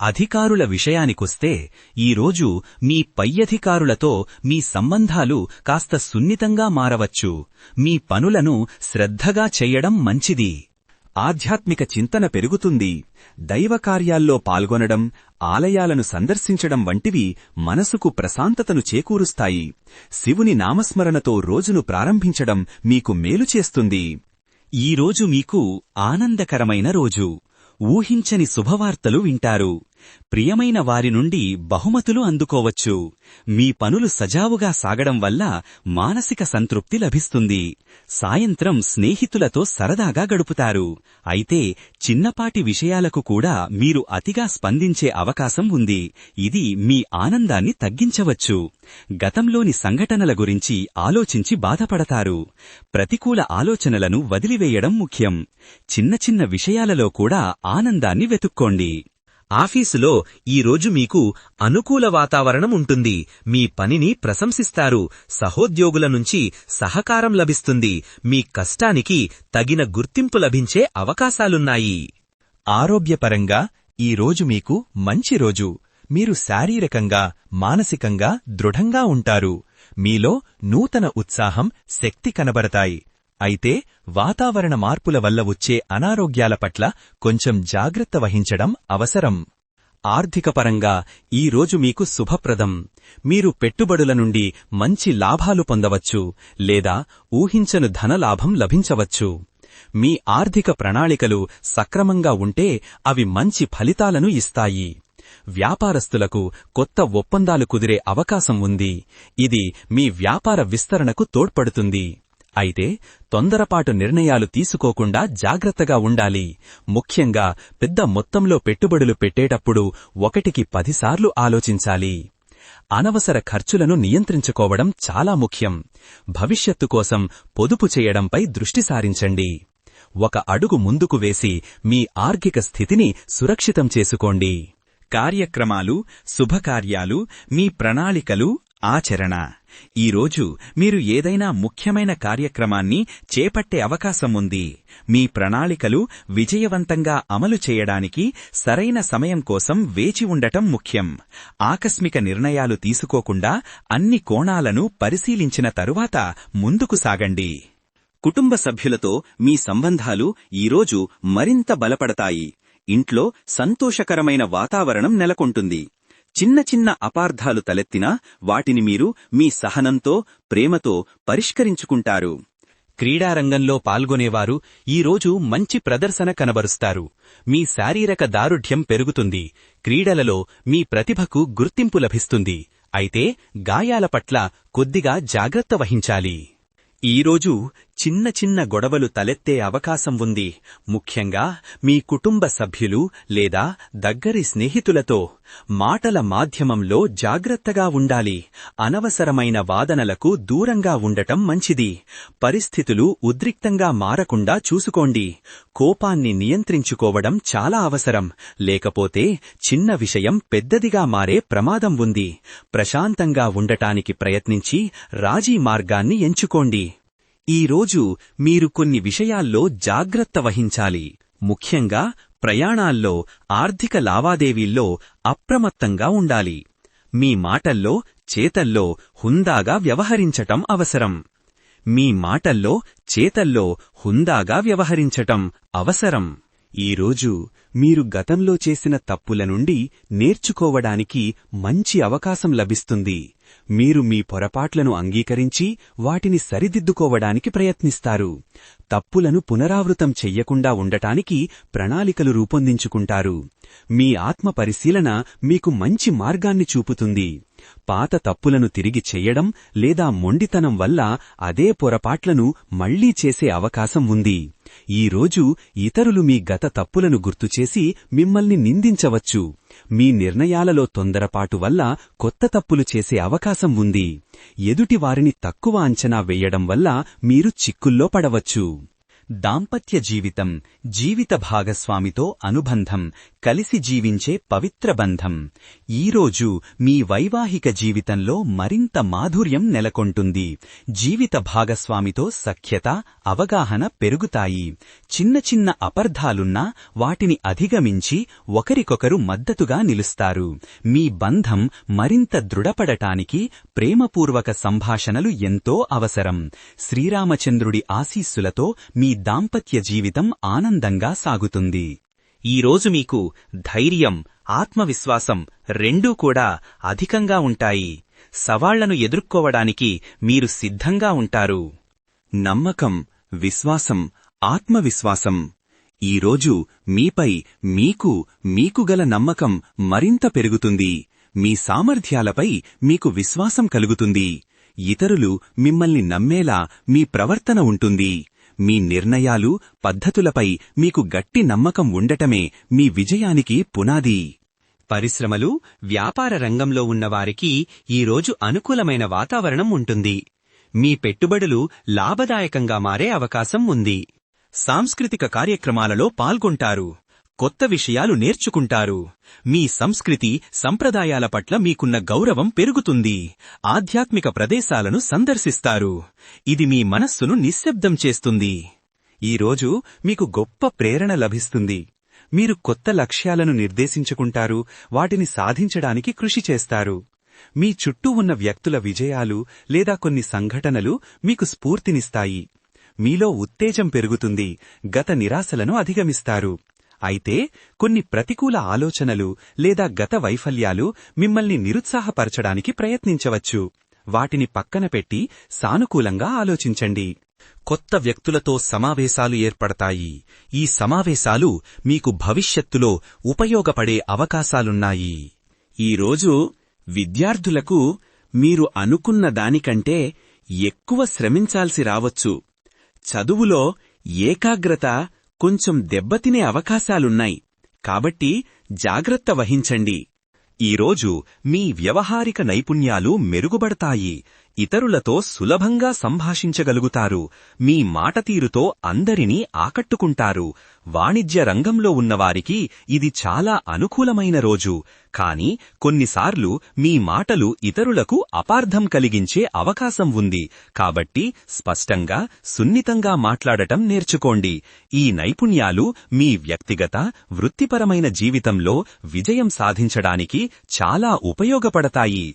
అధికారుల విషయానికొస్తే ఈరోజు మీ పై అధికారులతో మీ సంబంధాలు కాస్త సున్నితంగా మారవచ్చు. మీ పనులను శ్రద్ధగా చెయ్యడం మంచిది. ఆధ్యాత్మిక చింతన పెరుగుతుంది. దైవకార్యాల్లో పాల్గొనడం ఆలయాలను సందర్శించడం వంటివి మనసుకు ప్రశాంతతను చేకూరుస్తాయి. శివుని నామస్మరణతో రోజును ప్రారంభించడం మీకు మేలు చేస్తుంది. ఈరోజు మీకు ఆనందకరమైన రోజు. ఊహించని శుభవార్తలు వింటారు. ప్రియమైన వారి నుండి బహుమతులు అందుకోవచ్చు. మీ పనులు సజావుగా సాగడం వల్ల మానసిక సంతృప్తి లభిస్తుంది. సాయంత్రం స్నేహితులతో సరదాగా గడుపుతారు. అయితే చిన్నపాటి విషయాలకు కూడా మీరు అతిగా స్పందించే అవకాశం ఉంది. ఇది మీ ఆనందాన్ని తగ్గించవచ్చు. గతంలోని సంఘటనల గురించి ఆలోచించి బాధపడతారు. ప్రతికూల ఆలోచనలను వదిలివేయడం ముఖ్యం. చిన్న చిన్న విషయాలలో కూడా ఆనందాన్ని వెతుక్కోండి. ఆఫీసులో ఈరోజు మీకు అనుకూల వాతావరణం ఉంటుంది. మీ పనిని ప్రశంసిస్తారు. సహోద్యోగుల నుంచి సహకారం లభిస్తుంది. మీ కష్టానికి తగిన గుర్తింపు లభించే అవకాశాలున్నాయి. ఆరోగ్యపరంగా ఈరోజు మీకు మంచి రోజు. మీరు శారీరకంగా మానసికంగా దృఢంగా ఉంటారు. మీలో నూతన ఉత్సాహం శక్తి కనబడతాయి. అయితే వాతావరణ మార్పుల వల్ల వచ్చే అనారోగ్యాల పట్ల కొంచెం జాగ్రత్త వహించడం అవసరం. ఆర్థికపరంగా ఈ రోజు మీకు శుభప్రదం. మీరు పెట్టుబడుల నుండి మంచి లాభాలు పొందవచ్చు లేదా ఊహించను ధనలాభం లభించవచ్చు. మీ ఆర్థిక ప్రణాళికలు సక్రమంగా ఉంటే అవి మంచి ఫలితాలను ఇస్తాయి. వ్యాపారస్తులకు కొత్త ఒప్పందాలు కుదిరే అవకాశం ఉంది. ఇది మీ వ్యాపార విస్తరణకు తోడ్పడుతుంది. అయితే తొందరపాటు నిర్ణయాలు తీసుకోకుండా జాగ్రత్తగా ఉండాలి. ముఖ్యంగా పెద్ద మొత్తంలో పెట్టుబడులు పెట్టేటప్పుడు ఒకటికి పదిసార్లు ఆలోచించాలి. అనవసర ఖర్చులను నియంత్రించుకోవడం చాలా ముఖ్యం. భవిష్యత్తు కోసం పొదుపు చేయడంపై దృష్టి సారించండి. ఒక అడుగు ముందుకు వేసి మీ ఆర్థిక స్థితిని సురక్షితం చేసుకోండి. కార్యక్రమాలు శుభకార్యాలు మీ ప్రణాళికలు ఆచరణ. ఈరోజు మీరు ఏదైనా ముఖ్యమైన కార్యక్రమాన్ని చేపట్టే అవకాశం ఉంది. మీ ప్రణాళికలు విజయవంతంగా అమలు చేయడానికి సరైన సమయం కోసం వేచి ఉండటం ముఖ్యం. ఆకస్మిక నిర్ణయాలు తీసుకోకుండా అన్ని కోణాలను పరిశీలించిన తరువాత ముందుకు సాగండి. కుటుంబ సభ్యులతో మీ సంబంధాలు ఈరోజు మరింత బలపడతాయి. ఇంట్లో సంతోషకరమైన వాతావరణం నెలకొంటుంది. చిన్న చిన్న అపార్థాలు తలెత్తినా వాటిని మీరు మీ సహనంతో ప్రేమతో పరిష్కరించుకుంటారు. క్రీడారంగంలో పాల్గొనేవారు ఈరోజు మంచి ప్రదర్శన కనబరుస్తారు. మీ శారీరక దారుఢ్యం పెరుగుతుంది. క్రీడలలో మీ ప్రతిభకు గుర్తింపు లభిస్తుంది. అయితే గాయాల పట్ల కొద్దిగా జాగ్రత్త వహించాలి. ఈరోజు చిన్న చిన్న గొడవలు తలెత్తే అవకాశం ఉంది. ముఖ్యంగా మీ కుటుంబ సభ్యులు లేదా దగ్గరి స్నేహితులతో మాటల మాధ్యమంలో జాగ్రత్తగా ఉండాలి. అనవసరమైన వాదనలకు దూరంగా ఉండటం మంచిది. పరిస్థితులు ఉద్రిక్తంగా మారకుండా చూసుకోండి. కోపాన్ని నియంత్రించుకోవడం చాలా అవసరం. లేకపోతే చిన్న విషయం పెద్దదిగా మారే ప్రమాదం ఉంది. ప్రశాంతంగా ఉండటానికి ప్రయత్నించి రాజీ మార్గాన్ని ఎంచుకోండి. ఈరోజు మీరు కొన్ని విషయాల్లో జాగ్రత్త వహించాలి. ముఖ్యంగా ప్రయాణాల్లో ఆర్థిక లావాదేవీల్లో అప్రమత్తంగా ఉండాలి. మీ మాటల్లో చేతల్లో హుందాగా వ్యవహరించటం అవసరం. మీ మాటల్లో చేతల్లో హుందాగా వ్యవహరించటం అవసరం. ఈరోజు మీరు గతంలో చేసిన తప్పుల నుండి నేర్చుకోవడానికి మంచి అవకాశం లభిస్తుంది. మీరు మీ పొరపాట్లను అంగీకరించి వాటిని సరిదిద్దుకోవడానికి ప్రయత్నిస్తారు. తప్పులను పునరావృతం చెయ్యకుండా ఉండటానికి ప్రణాళికలు రూపొందించుకుంటారు. మీ ఆత్మ పరిశీలన మీకు మంచి మార్గాన్ని చూపుతుంది. పాత తప్పులను తిరిగి చెయ్యడం లేదా మొండితనం వల్ల అదే పొరపాట్లను మళ్ళీ చేసే అవకాశం ఉంది. ఈరోజు ఇతరులు మీ గత తప్పులను గుర్తుచేసి మిమ్మల్ని నిందించవచ్చు. మీ నిర్ణయాలలో తొందరపాటు వల్ల కొత్త తప్పులు చేసే అవకాశం ఉంది. ఎదుటివారిని తక్కువ అంచనా వేయడం వల్ల మీరు చిక్కుల్లో పడవచ్చు. దాంపత్య జీవితం జీవిత భాగస్వామితో అనుబంధం కలిసి జీవించే పవిత్ర బంధం. ఈరోజు మీ వైవాహిక జీవితంలో మరింత మాధుర్యం నెలకొంటుంది. జీవిత భాగస్వామితో సఖ్యత అవగాహన పెరుగుతాయి. చిన్న చిన్న అపర్ధాలున్నా వాటిని అధిగమించి ఒకరికొకరు మద్దతుగా నిలుస్తారు. మీ బంధం మరింత దృఢపడటానికి ప్రేమపూర్వక సంభాషణలు ఎంతో అవసరం. శ్రీరామచంద్రుడి ఆశీస్సులతో మీ దాంపత్య జీవితం ఆనందంగా సాగుతుంది. ఈరోజు మీకు ధైర్యం ఆత్మవిశ్వాసం రెండూ కూడా అధికంగా ఉంటాయి. సవాళ్ళను ఎదుర్కోవడానికి మీరు సిద్ధంగా ఉంటారు. నమ్మకం విశ్వాసం ఆత్మవిశ్వాసం. ఈరోజు మీపై మీకు మీకు గల నమ్మకం మరింత పెరుగుతుంది. మీ సామర్థ్యాలపై మీకు విశ్వాసం కలుగుతుంది. ఇతరులు మిమ్మల్ని నమ్మేలా మీ ప్రవర్తన ఉంటుంది. మీ నిర్ణయాలు పద్ధతులపై మీకు గట్టి నమ్మకం ఉండటమే మీ విజయానికి పునాది. పరిశ్రమలు వ్యాపార రంగంలో ఉన్నవారికి ఈరోజు అనుకూలమైన వాతావరణం ఉంటుంది. మీ పెట్టుబడులు లాభదాయకంగా మారే అవకాశం ఉంది. సాంస్కృతిక కార్యక్రమాలలో పాల్గొంటారు. కొత్త విషయాలు నేర్చుకుంటారు. మీ సంస్కృతి సంప్రదాయాల పట్ల మీకున్న గౌరవం పెరుగుతుంది. ఆధ్యాత్మిక ప్రదేశాలను సందర్శిస్తారు. ఇది మీ మనస్సును నిశ్శబ్దం చేస్తుంది. ఈరోజు మీకు గొప్ప ప్రేరణ లభిస్తుంది. మీరు కొత్త లక్ష్యాలను నిర్దేశించుకుంటారు వాటిని సాధించడానికి కృషి చేస్తారు. మీ చుట్టూ ఉన్న వ్యక్తుల విజయాలు లేదా కొన్ని సంఘటనలు మీకు స్ఫూర్తినిస్తాయి. మీలో ఉత్తేజం పెరుగుతుంది గత నిరాశలను అధిగమిస్తారు. అయితే కొన్ని ప్రతికూల ఆలోచనలు లేదా గత వైఫల్యాలు మిమ్మల్ని నిరుత్సాహపరచడానికి ప్రయత్నించవచ్చు. వాటిని పక్కన పెట్టి సానుకూలంగా ఆలోచించండి. కొత్త వ్యక్తులతో సమావేశాలు ఏర్పడతాయి. ఈ సమావేశాలు మీకు భవిష్యత్తులో ఉపయోగపడే అవకాశాలున్నాయి. ఈరోజు విద్యార్థులకు మీరు అనుకున్న దానికంటే ఎక్కువ శ్రమించాల్సి రావచ్చు. చదువులో ఏకాగ్రత కొంచెం దెబ్బతినే అవకాశాలున్నాయి. కాబట్టి జాగ్రత్త వహించండి. ఈరోజు మీ వ్యవహారిక నైపుణ్యాలు మెరుగుబడతాయి ఇతరులతో సులభంగా సంభాషించగలుగుతారు. మీ మాటతీరుతో అందరినీ ఆకట్టుకుంటారు. వాణిజ్య రంగంలో ఉన్నవారికి ఇది చాలా అనుకూలమైన రోజు. కాని కొన్నిసార్లు మీ మాటలు ఇతరులకు అపార్థం కలిగించే అవకాశం ఉంది. కాబట్టి స్పష్టంగా సున్నితంగా మాట్లాడటం నేర్చుకోండి. ఈ నైపుణ్యాలు మీ వ్యక్తిగత వృత్తిపరమైన జీవితంలో విజయం సాధించడానికి చాలా ఉపయోగపడతాయి.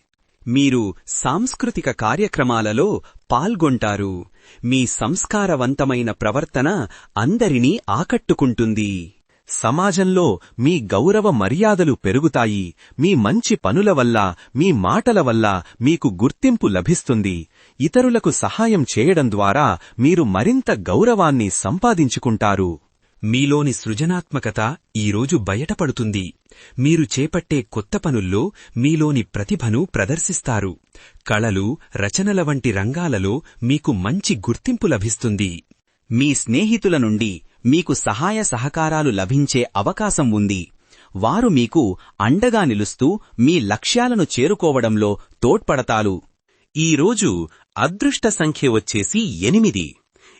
మీరు సాంస్కృతిక కార్యక్రమాలలో పాల్గొంటారు. మీ సంస్కారవంతమైన ప్రవర్తన అందరినీ ఆకట్టుకుంటుంది. సమాజంలో మీ గౌరవ మర్యాదలు పెరుగుతాయి. మీ మంచి పనుల వల్ల మీ మాటల వల్ల మీకు గుర్తింపు లభిస్తుంది. ఇతరులకు సహాయం చేయడం ద్వారా మీరు మరింత గౌరవాన్ని సంపాదించుకుంటారు. మీలోని సృజనాత్మకత ఈరోజు బయటపడుతుంది. మీరు చేపట్టే కొత్త పనుల్లో మీలోని ప్రతిభను ప్రదర్శిస్తారు. కళలు రచనల వంటి రంగాలలో మీకు మంచి గుర్తింపు లభిస్తుంది. మీ స్నేహితుల నుండి మీకు సహాయ సహకారాలు లభించే అవకాశం ఉంది. వారు మీకు అండగా నిలుస్తూ మీ లక్ష్యాలను చేరుకోవడంలో తోడ్పడతారు. ఈరోజు అదృష్ట సంఖ్య వచ్చేసి ఎనిమిది.